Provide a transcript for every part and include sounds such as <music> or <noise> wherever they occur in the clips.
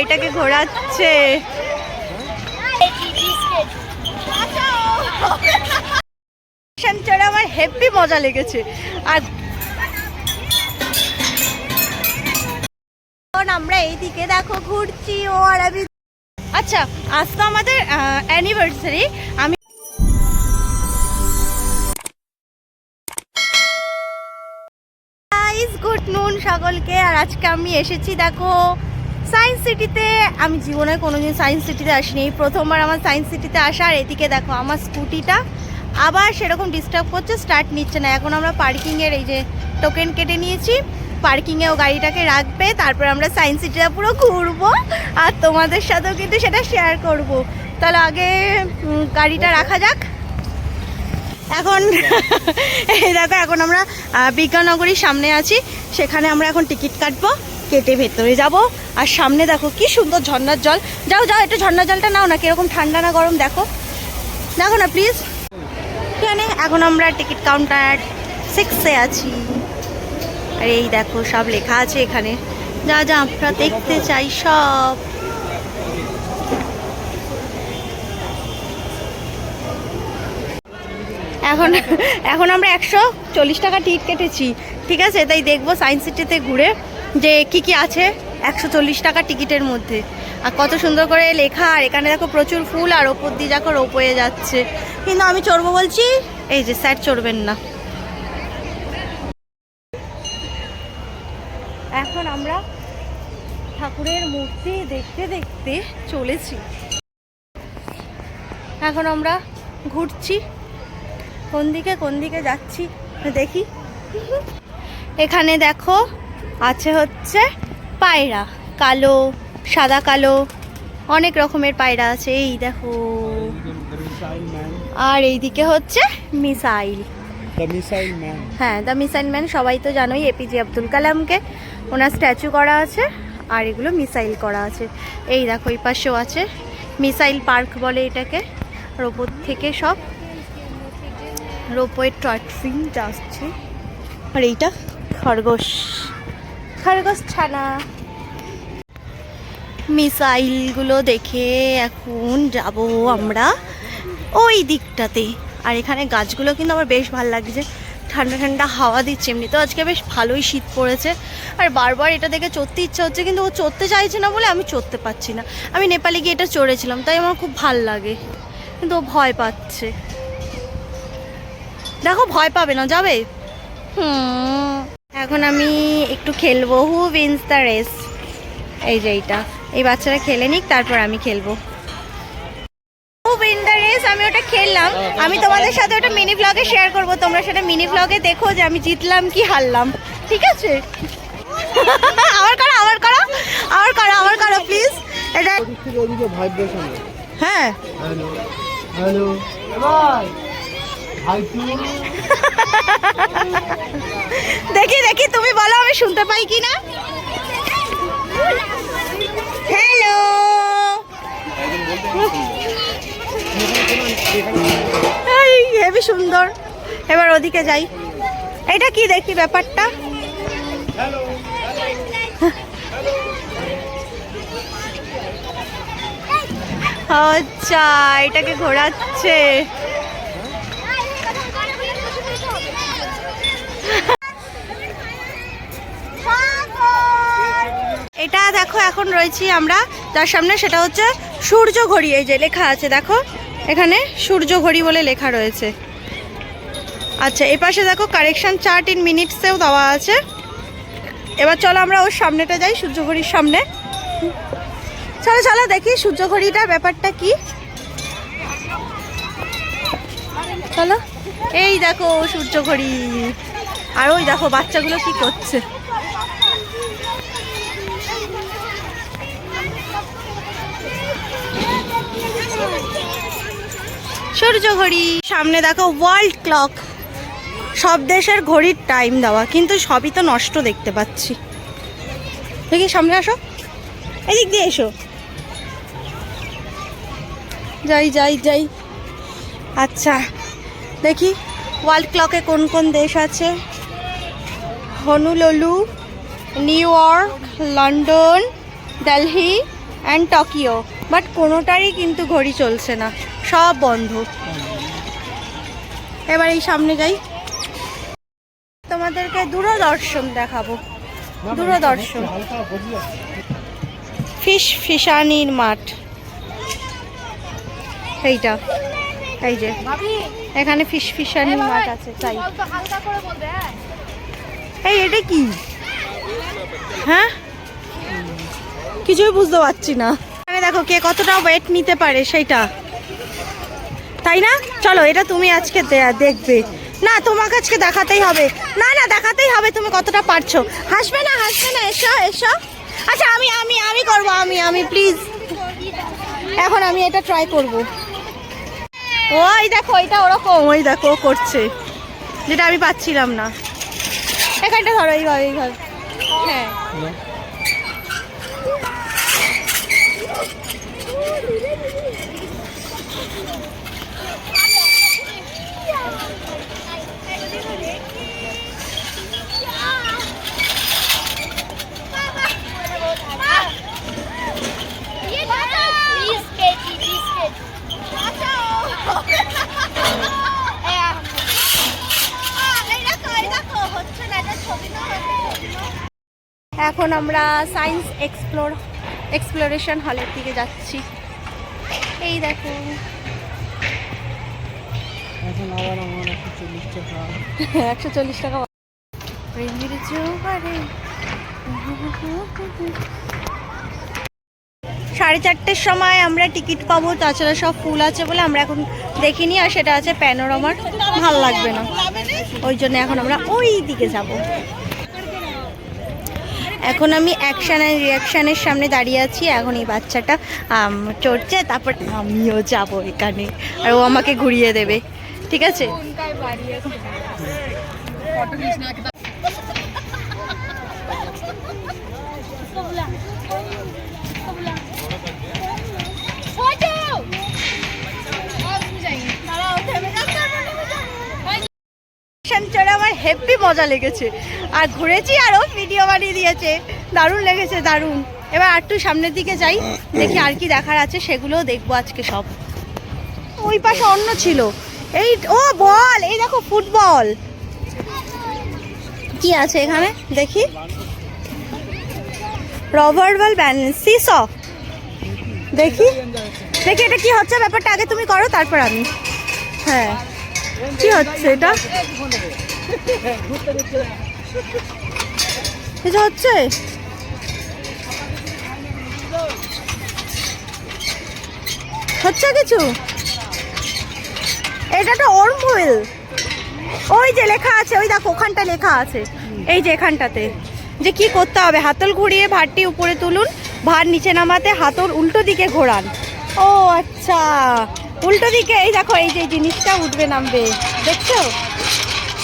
এটাকে ঘোরাচ্ছে? চড়ে আমার হেভি মজা লেগেছে। আর এখন আমরা এইদিকে দেখো ঘুরছি ও আর আমি। আচ্ছা আজ তো আমাদের অ্যানিভার্সারি আমি গাইস গুড নুন সকলকে। আর আজকে আমি এসেছি, দেখো সায়েন্স সিটিতে আমি জীবনে কোনোদিন সায়েন্স সিটিতে আসিনি। এই প্রথমবার আমার সায়েন্স সিটিতে আসা। আর এদিকে দেখো, আমার স্কুটিটা আবার সেরকম ডিস্টার্ব করছে স্টার্ট নিচ্ছে না। এখন আমরা পার্কিংয়ের এই যে টোকেন কেটে নিয়েছি। পার্কিংয়েও গাড়িটাকে রাখবে। তারপর আমরা সায়েন্স সিটিটা পুরো ঘুরবো। আর তোমাদের সাথেও কিন্তু সেটা শেয়ার করব। তাহলে আগে গাড়িটা রাখা যাক। এখন <laughs> এই দেখো, এখন আমরা বিজ্ঞাননগরীর সামনে আছি। সেখানে আমরা এখন টিকিট কাটবো, কেটে ভেতরে যাব। আর সামনে দেখো, কি সুন্দর ঝর্ণার জল। যাও যাও, একটু ঝর্ণার জলটা নাও না, কীরকম ঠান্ডা না গরম, দেখো। দেখো না প্লিজ এখানে এখন আমরা টিকিট কাউন্টার সিক্সে আছি। আর এই দেখো, সব লেখা আছে এখানে। যা যা, আমরা দেখতে চাই সব। এখন এখন আমরা একশো চল্লিশ টাকা টিকিট কেটেছি, ঠিক আছে? তাই দেখব সায়েন্স সিটিতে ঘুরে যে কি কি আছে একশো চল্লিশ টাকা টিকিটের মধ্যে। আর কত সুন্দর করে লেখা, আর এখানে দেখো প্রচুর ফুল, আর ওপর দিয়ে দেখো রোপয়ে যাচ্ছে। কিন্তু আমি চড়বো বলছি, এই যে স্যার চড়বেন না। এখন আমরা ঠাকুরের মূর্তি দেখতে দেখতে চলেছি। এখন আমরা ঘুরছি। কোন দিকে কোন দিকে যাচ্ছি দেখি। এখানে দেখো আছে হচ্ছে পায়রা কালো সাদা কালো অনেক রকমের পায়রা আছে। এই দেখো। আর এইদিকে হচ্ছে মিসাইল। হ্যাঁ দ্য মিসাইল ম্যান সবাই তো জানোই এপিজে আব্দুল কালামকে। ওনার স্ট্যাচু করা আছে আর এগুলো মিসাইল করা আছে। এই দেখো এই পাশেও আছে। মিসাইল পার্ক বলে এটাকে। আর ওপর থেকে সব রোপওয়ে ট্রাফিং যাচ্ছে। আর এইটা? খরগোশ। খরগোশ ছানা। মিসাইলগুলো দেখে এখন যাব আমরা ওই দিকটাতে। আর এখানে গাছগুলো কিন্তু আমার বেশ ভালো লাগছে। ঠান্ডা ঠান্ডা হাওয়া দিচ্ছে এমনি তো আজকে বেশ ভালোই শীত পড়েছে। আর বারবার এটা দেখে চড়তে ইচ্ছা হচ্ছে কিন্তু ও চড়তে চাইছে না বলে আমি চড়তে পারছি না। আমি নেপালে গিয়ে এটা চড়েছিলাম তাই আমার খুব ভালো লাগে। কিন্তু ও ভয় পাচ্ছে। দেখো ভয় পাবে না যাবে? হুম। এখন আমি একটু খেলব। হু উইন্স দ্য রেস এই যে এইটা। এই বাচ্চারা খেলে নিক তারপর আমি খেলব। হু উইন দ্য রেস আমি ওটা খেললাম। আমি তোমাদের সাথে ওটা মিনি ব্লগে শেয়ার করব। তোমরা সেটা মিনি ব্লগে দেখো যে আমি জিতলাম কি হারলাম। ঠিক আছে? <laughs> আবার করো আবার করো। আবার করো আবার করো প্লিজ এটা হ্যাঁ। হ্যালো হ্যালো ভাই ভাই তুই <laughs> দেখি দেখি, তুমি বলো, আমি শুনতে পাই কি না হ্যালো হেবি সুন্দর। এবার ওদিকে যাই। এটা কি দেখি ব্যাপারটা? আচ্ছা এটাকে ঘোরাচ্ছে। এটা দেখো, এখন রয়েছি আমরা। যার সামনে সেটা হচ্ছে সূর্য ঘড়ি, এই যে লেখা আছে, দেখো। এখানে সূর্য ঘড়ি বলে লেখা রয়েছে। আচ্ছা এ পাশে দেখো কারেকশন চার্ট ইন মিনিটসেও দেওয়া আছে। এবার চলো আমরা ওর সামনেটা যাই, সূর্য ঘড়ির সামনে। চলো চলো, দেখি সূর্য ঘড়িটা ব্যাপারটা কি। চলো। এই দেখো, সূর্য ঘড়ি। আর ওই দেখো, বাচ্চাগুলো কি করছে। সূর্য ঘড়ি। সামনে দেখো ওয়ার্ল্ড ক্লক সব দেশের ঘড়ির টাইম দেওয়া, কিন্তু সবই তো নষ্ট দেখতে পাচ্ছি। দেখি, সামনে আসো। এদিক দিয়ে এসো। যাই যাই যাই। আচ্ছা দেখি ওয়ার্ল্ড ক্লকে কোন কোন দেশ আছে? Honolulu New York London Delhi and Tokyo but কোনোটারই কিন্তু ঘড়ি চলছে না সব বন্ধ। এবার এই সামনে যাই। তোমাদেরকে দূরদর্শন দেখাবো। দূরদর্শন। ফিশ ফিশানির মাঠ। এইটা। এই যে। এখানে ফিশ ফিশানির মাঠ আছে তাই। এই এটা কি? হ্যাঁ? কিছুই বুঝতে পারছি না। দেখো কে কতটা ওয়েট নিতে পারে সেইটা। তাই না? চলো, এটা তুমি আজকে দেখবে। না, তোমাকে আজকে দেখাতেই হবে। না না, দেখাতেই হবে তুমি কতটা পারছ। হাসবে না হাসবে না, এসো এসো। আচ্ছা আমি আমি আমি করব, আমি আমি প্লিজ এখন আমি এটা ট্রাই করব। ওই দেখো, এটা ওরকম, ওই দেখো করছে। যেটা আমি পাচ্ছিলাম না। এখানটা ধরো, এইভাবে এইভাবে। হ্যাঁ। এখন আমরা সায়েন্স এক্সপ্লোর এক্সপ্লোরেশন হলের দিকে যাচ্ছি। এই দেখো। একশো চল্লিশ টাকা। <laughs> প্রেমের। সাড়ে চারটের সময় আমরা টিকিট পাবো তাছাড়া সব ফুল আছে বলে আমরা এখন দেখিনি আর সেটা আছে প্যানোরামার ভালো লাগবে না। ওই জন্য এখন আমরা ওই দিকে যাব। এখন আমি অ্যাকশন অ্যান্ড রিয়াকশানের সামনে দাঁড়িয়ে আছি। এখন এই বাচ্চাটা চড়ছে, তারপর আমিও যাব এখানে। আর ও আমাকে ঘুরিয়ে দেবে। ঠিক আছে? চড়ে আমার হেভি মজা লেগেছে। আর ঘুরেছি আরও ভিডিও বানিয়ে দিয়েছে। দারুণ লেগেছে, দারুণ। এবার একটু সামনের দিকে যাই, দেখি আর কি দেখার আছে, সেগুলোও দেখব আজকে সব। ওই পাশে অন্য ছিল। এই, ও বল, এই দেখো ফুটবল। কি আছে এখানে? দেখি। রবার বল ব্যালেন্স সিস দেখি। দেখি এটা কি হচ্ছে ব্যাপারটা, আগে তুমি করো, তারপর আমি। হ্যাঁ। কি হচ্ছে এটা? কিছু হচ্ছে? হচ্ছে কিছু? এটা তো ওর্ম হুইল ওই যে লেখা আছে, ওই দেখো, ওখানটা লেখা আছে। এই যে এখানটাতে। যে কি করতে হবে? হাতল ঘুরিয়ে ভাতটি উপরে তুলুন, ভার নিচে নামাতে হাতল উল্টো দিকে ঘোরান। ও আচ্ছা। উল্টো দিকে, এই দেখো, এই যে জিনিসটা উঠবে, নামবে। দেখছ?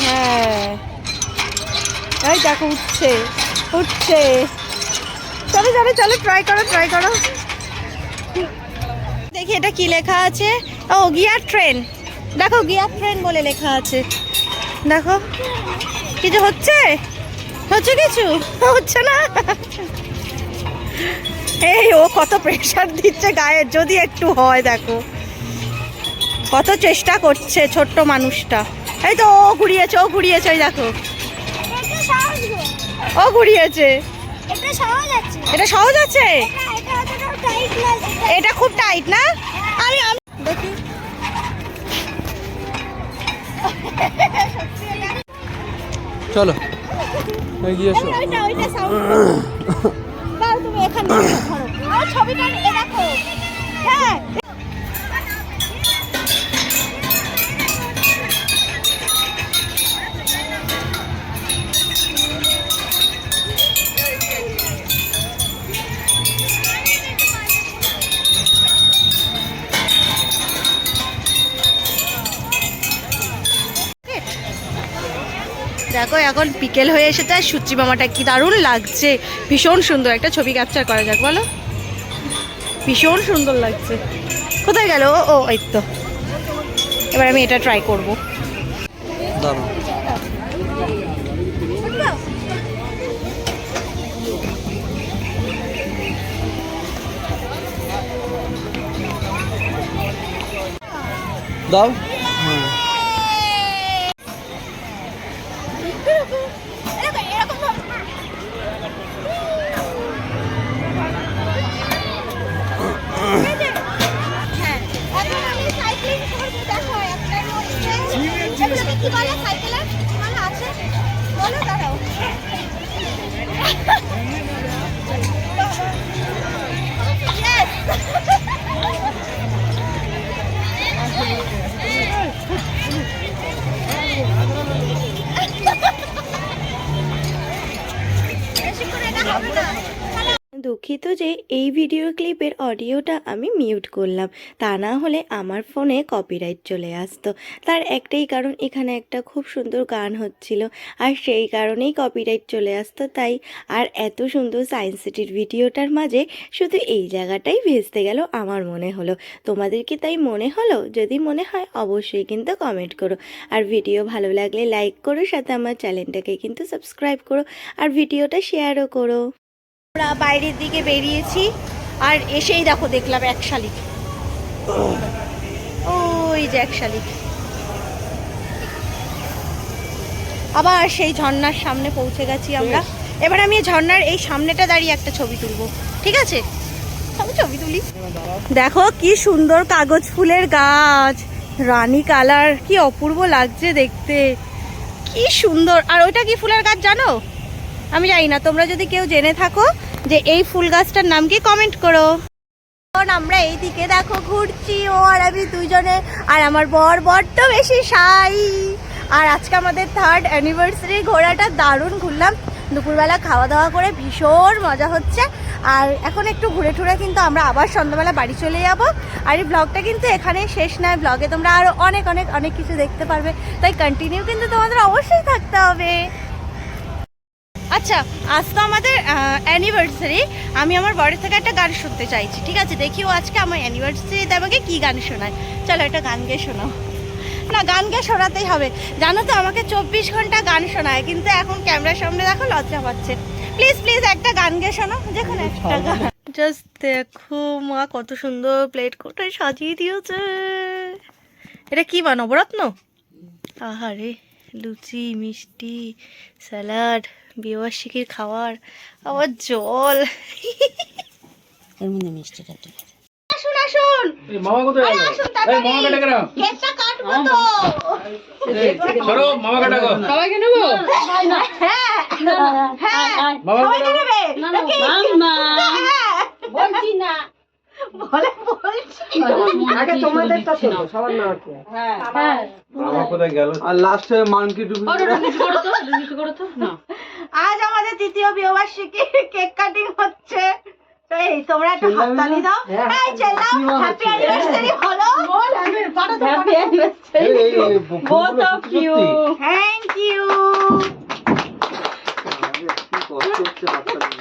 হ্যাঁ। এই দেখো, উঠছে উঠছে। চলো চলো চলো ট্রাই করো ট্রাই করো। দেখি এটা কি লেখা আছে? ও গিয়ার ট্রেন দেখো গিয়ার ট্রেন বলে লেখা আছে। দেখো, কিছু হচ্ছে? হচ্ছে কিছু? হচ্ছে না? এই, ও কত প্রেশার দিচ্ছে গায়ে, যদি একটু হয়, দেখো। কত চেষ্টা করছে ছোট্ট মানুষটা। এই তো ও ঘুরিয়েছে ও ঘুরিয়েছে ওই দেখো। এটা সহজ গো। ও ঘুরিয়েছে। এটা সহজ আছে। এটা সহজ আছে? এটা এটা অতটাও টাইট না এটা- এটা খুব টাইট না? আমি আমি দেখি। চলো এগিয়ে এসো। তুমি এখানে। <coughs> ছবিটা নিয়ে দেখো। হ্যাঁ দেখো, এখন বিকেল হয়ে এসেছে, আর সূচি মামাটা কি দারুণ লাগছে। ভীষণ সুন্দর একটা ছবি ক্যাপচার করা যাক, বলো। ভীষণ সুন্দর লাগছে। কোথায় গেল? ও এই তো। এবার আমি এটা ট্রাই করব। দাও। কি বলে আছে? বলো। বেশি দুঃখিত যে এই ভিডিও ক্লিপের অডিওটা আমি মিউট করলাম। তা না হলে আমার ফোনে কপিরাইট চলে আসতো। তার একটাই কারণ, এখানে একটা খুব সুন্দর গান হচ্ছিল। আর সেই কারণেই কপিরাইট চলে আসতো, তাই আর এত সুন্দর সায়েন্স সিটির ভিডিওটার মাঝে শুধু এই জায়গাটাই ভেস্তে গেল আমার মনে হলো। তোমাদের কি তাই মনে হলো? যদি মনে হয়, অবশ্যই কিন্তু কমেন্ট করো। আর ভিডিও ভালো লাগলে লাইক করো, সাথে আমার চ্যানেলটাকে কিন্তু সাবস্ক্রাইব করো। আর ভিডিওটা শেয়ারও করো। আমরা বাইরের দিকে বেরিয়েছি আর এসেই দেখো দেখলাম এক শালিক। ওই যে এক শালিক। আবার সেই ঝর্ণার সামনে পৌঁছে গেছি আমরা। এবার আমি এই ঝর্ণার এই সামনেটা দাঁড়িয়ে একটা ছবি তুলবো। ঠিক আছে? আমি ছবি তুলি। দেখো কি সুন্দর কাগজ ফুলের গাছ। রানী কালার কি অপূর্ব লাগছে দেখতে। কি সুন্দর। আর ওইটা কি ফুলের গাছ জানো? আমি জানি না, তোমরা যদি কেউ জেনে থাকো যে এই ফুল গাছটার নাম কি কমেন্ট করো। এখন আমরা এই দিকে দেখো ঘুরছি, ও আর আমি দুজনে, আর আমার বর বড্ড বেশি সাই। আর আজকে আমাদের থার্ড অ্যানিভার্সারি ঘোরাটা দারুণ ঘুরলাম। দুপুরবেলা খাওয়া দাওয়া করে ভীষণ মজা হচ্ছে। আর এখন একটু ঘুরে টুরে কিন্তু আমরা আবার সন্ধ্যাবেলা বাড়ি চলে যাব। আর এই ব্লগটা কিন্তু এখানেই শেষ নয় ব্লগে তোমরা আরও অনেক অনেক অনেক কিছু দেখতে পারবে। তাই কন্টিনিউ কিন্তু তোমাদের অবশ্যই থাকতে হবে। আচ্ছা আজ তো আমাদের অ্যানিভার্সারি আমি আমার বরের থেকে একটা গান শুনতে চাইছি, ঠিক আছে? দেখি ও আজকে আমার অ্যানিভার্সারিতে আমাকে কি গান শোনায়। চলো একটা গান গিয়ে শোনাও। না, গান গিয়ে শোনাতেই হবে। জানো তো, আমাকে চব্বিশ ঘণ্টা গান শোনায়, কিন্তু এখন ক্যামেরার সামনে দেখো লজ্জা পাচ্ছে। প্লিজ প্লিজ একটা গান গিয়ে শোনো দেখুন একটা গান। জাস্ট দেখো মা, কত সুন্দর প্লেট কোটায় সাজিয়ে দিয়েছে। এটা কি বা নবরত্ন আহারে। লুচি মিষ্টি স্যালাড বিবার্ষিকীর খাবার আবার জল। এর মধ্যে মিষ্টিটা একটু দে। আসুন। আসুন মামা কোথায় গেল? এই মামা কাটা কেন কেকটা কাটবো তো। সরো মামা কাটা গো হ্যাঁ হ্যাঁ। মামা কাটা নেবে? হ্যাঁ। বলছি না। বলে বলছি। আগে তোমাদেরটা ছিল সবার না মামা কোথায় গেল? আর লাস্টে মানকি ডুবি আজ আমাদের তৃতীয় বিবার্ষিকী কেক কাটিং হচ্ছে। এই তোমরা একটা হাততালি দাও। এই চেল্লাও। হ্যাপি অ্যানিভার্সারি বলো হ্যাপি অ্যানিভার্সারি এই এই Both থ্যাংক ইউ কষ্ট হচ্ছে বাচ্চাদের।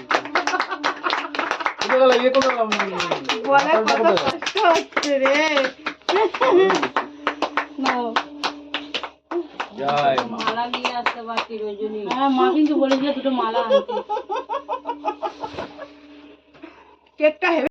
কোথায় গেল ইয়ে বলে কত কষ্ট হচ্ছে রে জয় মা মালা নিয়ে আসতে বাকি রজনী হ্যাঁ মা কিন্তু বলেছিল দুটো মালা আনতে কেকটা হেভি